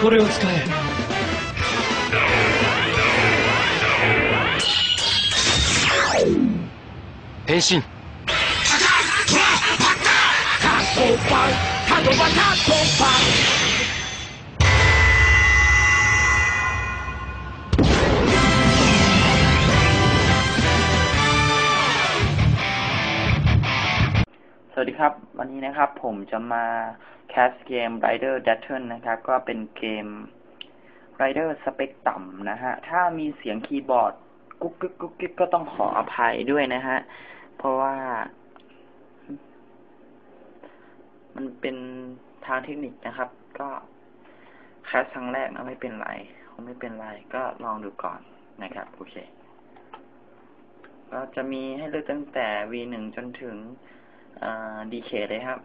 これを使え。変身。タコパタコパタカパコパ วัสดีครับ วันนี้นะครับผมจะมาแคสเกม Rider d a t t e r นะครับ ก็เป็นเกม Rider สเปคต่ำนะฮะ ถ้ามีเสียงคีย์บอร์ด กุ๊กกิ๊กกุ๊กกิ๊กก็ต้องขออภัยด้วยนะฮะ เพราะว่า มันเป็นทางเทคนิคนะครับ ก็แคสครั้งแรกนะไม่เป็นไรคงไม่เป็นไร ก็ลองดูก่อนนะครับ โอเค ก็จะมีให้เลือกตั้งแต่ V1 จนถึง ดีเคเลยครับ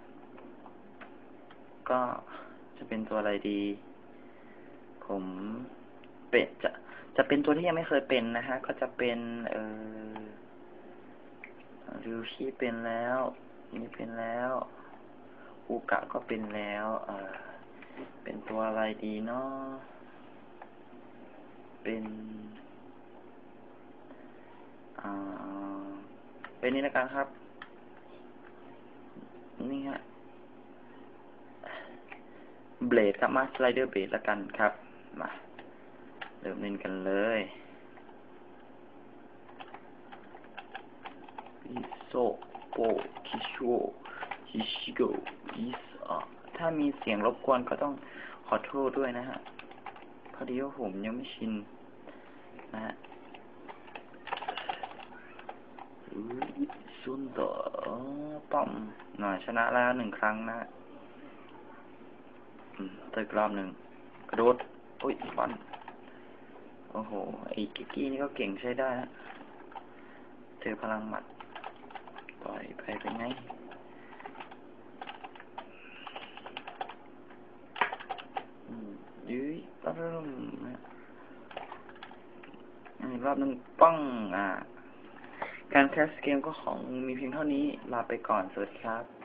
ก็จะเป็นตัวอะไรดี ผมเป็ดจะจะเป็นตัวที่ยังไม่เคยเป็นนะฮะ ก็จะเป็น เออริวชีเป็นแล้ว นี่เป็นแล้วอูกะก็เป็นแล้วเออเป็นตัวอะไรดีเนาะเป็นอ่าเป็นนี่ละกันครับ นี่ฮะเบลดครับมาสไลเดอร์เบลดละกันครับ มาเริ่มเล่นกันเลยอิโซโกคิโชฮิชิโกอิสถ้ามีเสียงรบกวนก็ต้องขอโทษด้วยนะฮะพอดีว่าผมยังไม่ชินนะฮะ ซุนเดอป้อมหน่อยชนะแล้วหนึ่งครั้งนะอืมตึกรอบหนึ่งกระโดดโอ้ยฟันโอ้โหไอ้กิกกี้นี่ก็เก่งใช้ได้นะเจอพลังหมัดต่อยไปเป็นไงยื้ยปั๊บนะอีกรอบนึงป้องอ่า การแคสเกมก็ของมีเพียงเท่านี้ลาไปก่อน สวัสดีครับ